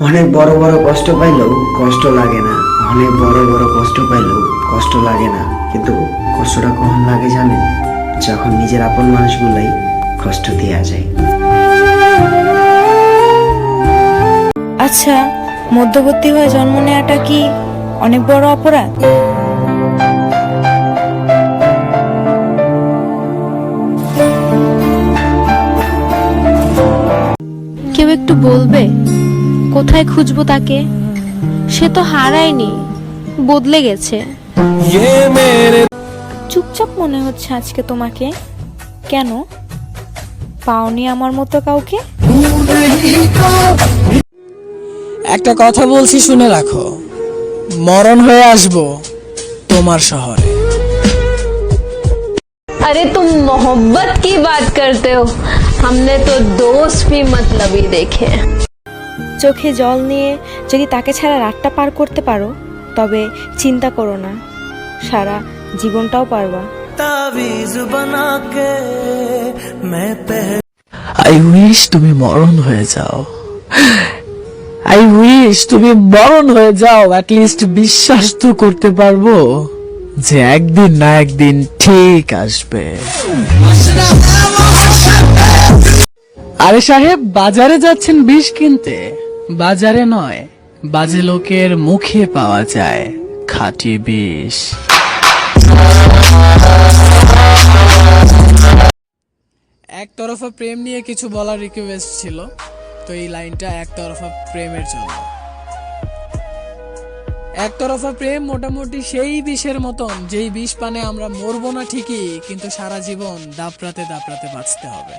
অনেক বড় বড় কষ্ট পাইলেও কষ্ট লাগে না। অনেক বড় বড় কষ্ট পাইলেও কষ্ট লাগে না। কিন্তু কষ্টটা কখন লাগে জানেন? যখন নিজের আপন মানুষগুলাই কষ্ট দেওয়া যায়। আচ্ছা মধ্যবর্তী হয়ে জন্ম নেওয়াটা কি অনেক বড় অপরাধ? কেউ একটু বলবে? কোথায় খুঁজবো তাকে সে তো হারায়নি বদলে গেছে চুপচাপ মনে হচ্ছে আজকে তোমাকে কেন পাওনি আমার মতো কাউকে একটা কথা বলছি শুনে রাখো মরণ হয়ে আসবো তোমার শহরে अरे तुम मोहब्बत की बात करते हो हमने तो दोस्त भी मतलबी देखे हैं চোখে জল নিয়ে যদি তাকে ছাড়া রাতটা পার করতে পারো তবে চিন্তা করো না সারা জীবনটাও পারবা। আই উইশ তুমি মরণ হয়ে যাও। আই উইশ তুমি মরণ হয়ে যাও লিস্ট বিশ্বাস তো করতে পারব যে একদিন না একদিন ঠিক আসবে। আরে সাহেব বাজারে যাচ্ছেন বিষ কিনতে। বাজারে নয়, বাজে লোকের মুখে পাওয়া যায় খাঁটি বিষ। একতরফা প্রেম নিয়ে কিছু বলার রিকোয়েস্ট ছিল, তো এই লাইনটা একতরফা প্রেমের জন্য। একতরফা প্রেম মোটামুটি সেই বিষের মতন, যেই বিষ পানে আমরা মরবো না ঠিকই, কিন্তু সারা জীবন দাপড়াতে দাপড়াতে বাঁচতে হবে।